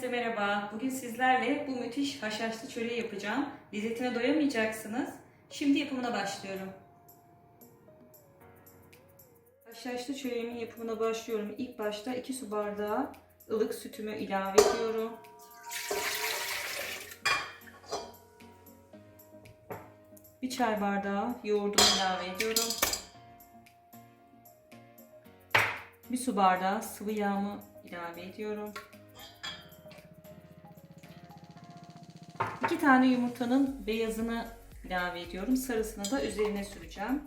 Herkese merhaba. Bugün sizlerle bu müthiş haşhaşlı çöreği yapacağım. Lezzetine doyamayacaksınız. Şimdi yapımına başlıyorum. Haşhaşlı çöreğimin yapımına başlıyorum. İlk başta 2 su bardağı ılık sütümü ilave ediyorum. Bir çay bardağı yoğurdumu ilave ediyorum. Bir su bardağı sıvı yağımı ilave ediyorum. İki tane yumurtanın beyazını ilave ediyorum. Sarısını da üzerine süreceğim.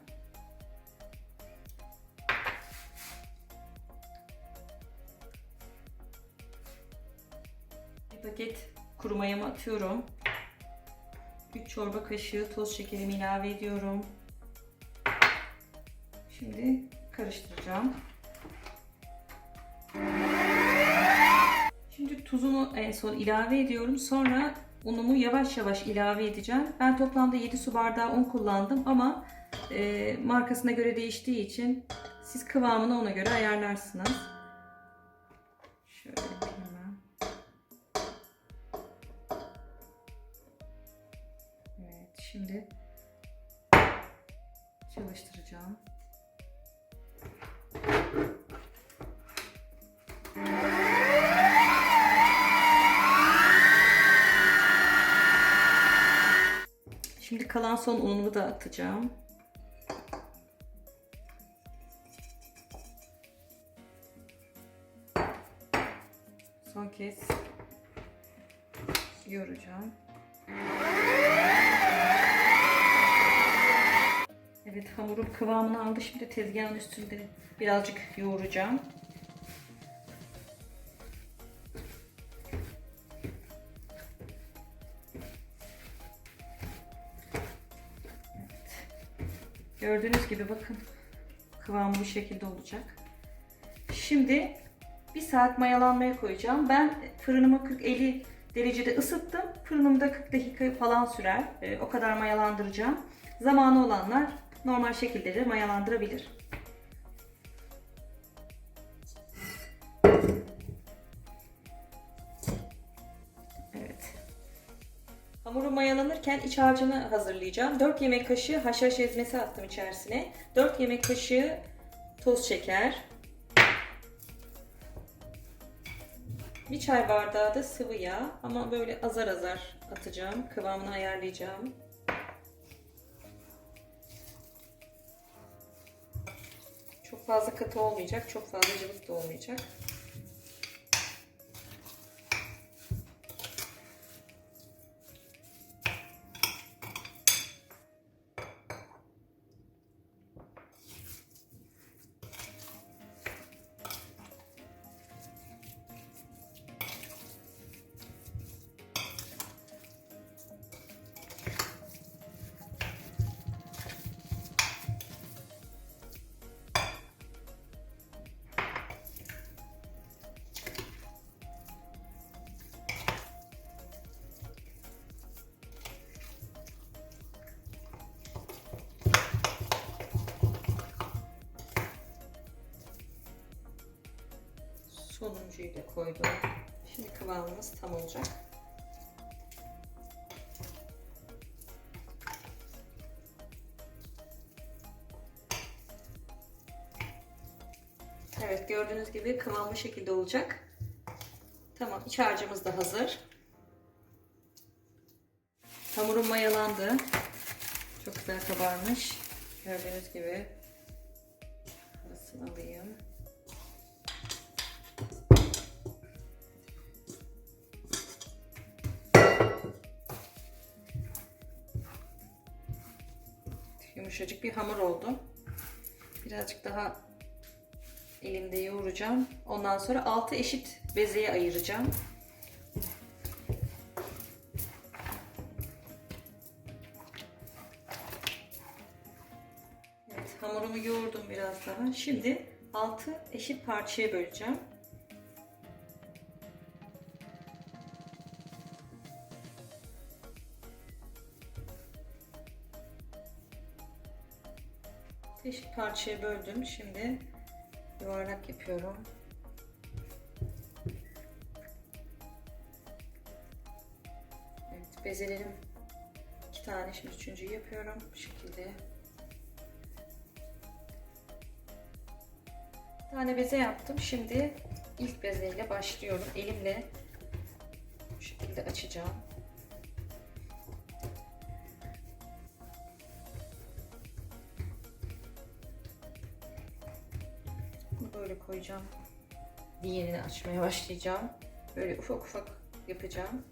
Bir paket kuru mayamı atıyorum. 3 çorba kaşığı toz şekerimi ilave ediyorum. Şimdi karıştıracağım. Şimdi tuzunu en son ilave ediyorum. Sonra unumu yavaş yavaş ilave edeceğim. Ben toplamda 7 su bardağı un kullandım ama e, markasına göre değiştiği için siz kıvamını ona göre ayarlarsınız. Şöyle ben. Evet şimdi çalıştıracağım. Kalan son unumu da atacağım. Son kez yoğuracağım. Evet hamurum kıvamını aldı. Şimdi tezgahın üstünde birazcık yoğuracağım. Gördüğünüz gibi bakın kıvamı bu şekilde olacak. Şimdi bir saat mayalanmaya koyacağım. Ben fırınımı 40-50 derecede ısıttım. Fırınımda 40 dakika falan sürer. E, o kadar mayalandıracağım. Zamanı olanlar normal şekilde de mayalandırabilir. Hamurum mayalanırken iç harcını hazırlayacağım. 4 yemek kaşığı haşhaş ezmesi attım içerisine. 4 yemek kaşığı toz şeker. Bir çay bardağı da sıvı yağ ama böyle azar azar atacağım. Kıvamını ayarlayacağım. Çok fazla katı olmayacak, çok fazla cıvık da olmayacak. Sonuncuyu da koydum. Şimdi kıvamımız tam olacak. Evet gördüğünüz gibi kıvam bu şekilde olacak. Tamam iç harcımız da hazır. Hamurum mayalandı. Çok güzel kabarmış. Gördüğünüz gibi. Arasını alayım. Yumuşacık bir hamur oldu. Birazcık daha elimde yoğuracağım. Ondan sonra 6 eşit bezeye ayıracağım. Evet, hamurumu yoğurdum biraz daha. Şimdi 6 eşit parçaya böleceğim. Eşit parçaya böldüm. Şimdi yuvarlak yapıyorum. Bezelerim iki tane şimdi üçüncüyü yapıyorum bu şekilde. Bir tane beze yaptım. Şimdi ilk bezeyle başlıyorum. Elimle bu şekilde açacağım. Böyle koyacağım. Diğerini açmaya başlayacağım. Böyle ufak ufak yapacağım.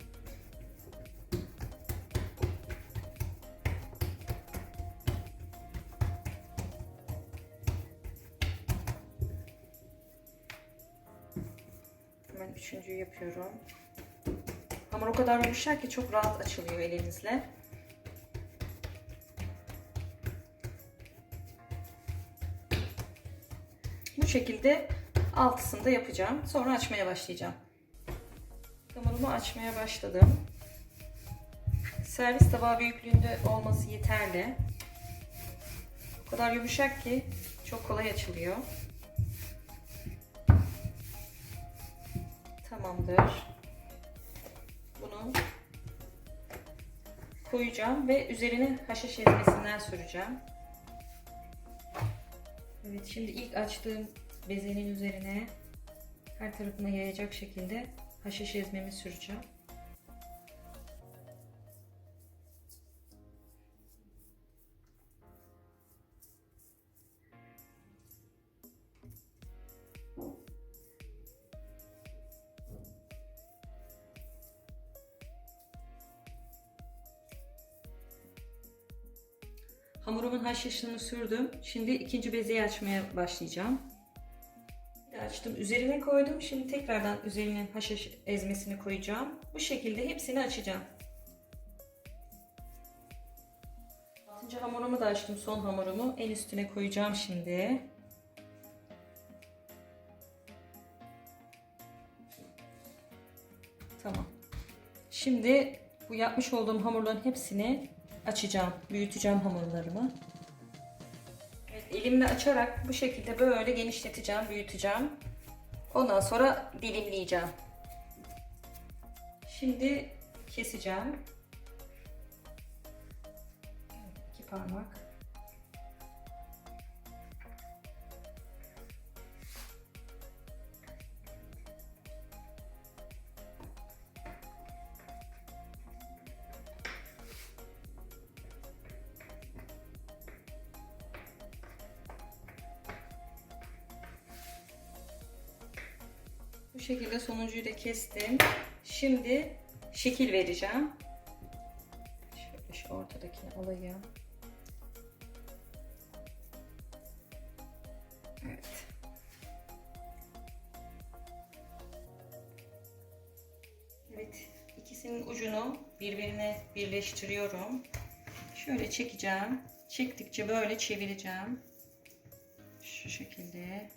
Hemen üçüncüyü yapıyorum. Hamur o kadar yumuşak ki çok rahat açılıyor elinizle. Şekilde altısını da yapacağım. Sonra açmaya başlayacağım. Hamurumu açmaya başladım. Servis tabağı büyüklüğünde olması yeterli. O kadar yumuşak ki çok kolay açılıyor. Tamamdır. Bunu koyacağım ve üzerine haşhaş ezmesinden süreceğim. Evet şimdi ilk açtığım bezenin üzerine her tarafına yayacak şekilde haşhaş ezmemi süreceğim. Hamurumun haşhaşını sürdüm. Şimdi ikinci bezeyi açmaya başlayacağım. Açtım. Üzerine koydum. Şimdi tekrardan üzerine haşhaş ezmesini koyacağım. Bu şekilde hepsini açacağım. Altıncı hamurumu da açtım. Son hamurumu en üstüne koyacağım şimdi. Tamam. Şimdi bu yapmış olduğum hamurların hepsini açacağım. Büyüteceğim hamurlarımı. Evet, elimle açarak bu şekilde böyle genişleteceğim, büyüteceğim. Ondan sonra dilimleyeceğim. Şimdi keseceğim. İki parmak. Bu şekilde sonuncuyu da kestim. Şimdi şekil vereceğim. Şöyle şu ortadakini alayım. Evet. Evet, ikisinin ucunu birbirine birleştiriyorum. Şöyle çekeceğim. Çektikçe böyle çevireceğim. Şu şekilde.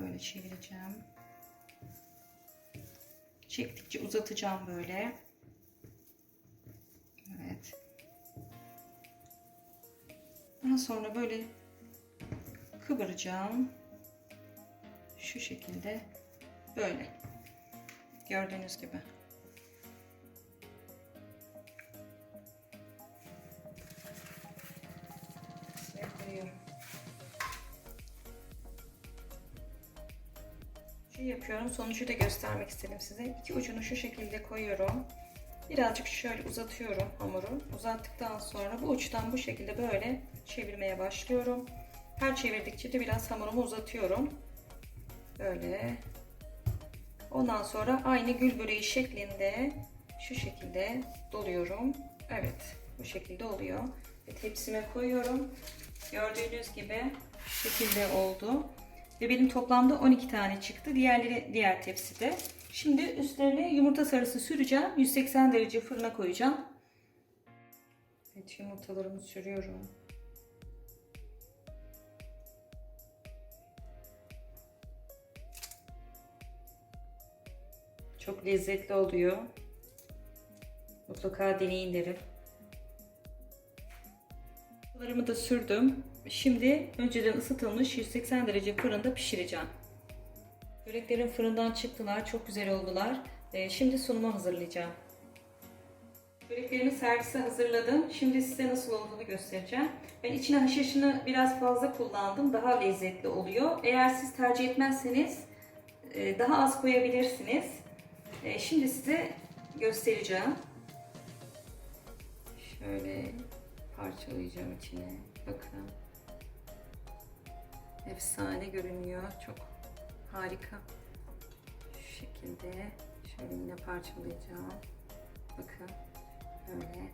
Böyle çevireceğim. Çektikçe uzatacağım böyle. Evet. Daha sonra böyle kıvıracağım. Şu şekilde böyle. Gördüğünüz gibi. Şuraya Şu yapıyorum. Sonucu da göstermek istedim size. İki ucunu şu şekilde koyuyorum. Birazcık şöyle uzatıyorum hamuru. Uzattıktan sonra bu uçtan bu şekilde böyle çevirmeye başlıyorum. Her çevirdikçe de biraz hamurumu uzatıyorum. Böyle. Ondan sonra aynı gül böreği şeklinde şu şekilde doluyorum. Evet, bu şekilde oluyor. Ve tepsime koyuyorum. Gördüğünüz gibi şu şekilde oldu. Ve benim toplamda 12 tane çıktı. Diğerleri diğer tepside. Şimdi üstlerine yumurta sarısı süreceğim. 180 derece fırına koyacağım. Evet yumurtalarımı sürüyorum. Çok lezzetli oluyor. Mutlaka deneyin derim. Yumurtalarımı da sürdüm. Şimdi önceden ısıtılmış 180 derece fırında pişireceğim. Böreklerim fırından çıktılar. Çok güzel oldular. Ee, Şimdi sunuma hazırlayacağım. Böreklerimi servise hazırladım. Şimdi size nasıl olduğunu göstereceğim. Ben içine haşhaşını biraz fazla kullandım. Daha lezzetli oluyor. Eğer siz tercih etmezseniz e, daha az koyabilirsiniz. E, Şimdi size göstereceğim. Şöyle parçalayacağım içine. Bakın. Efsane görünüyor. Çok harika. Şu şekilde. Şöyle yine parçalayacağım. Bakın. Böyle.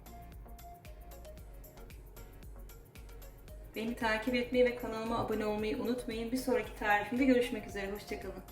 Beni takip etmeyi ve kanalıma abone olmayı unutmayın. Bir sonraki tarifimde görüşmek üzere. Hoşçakalın.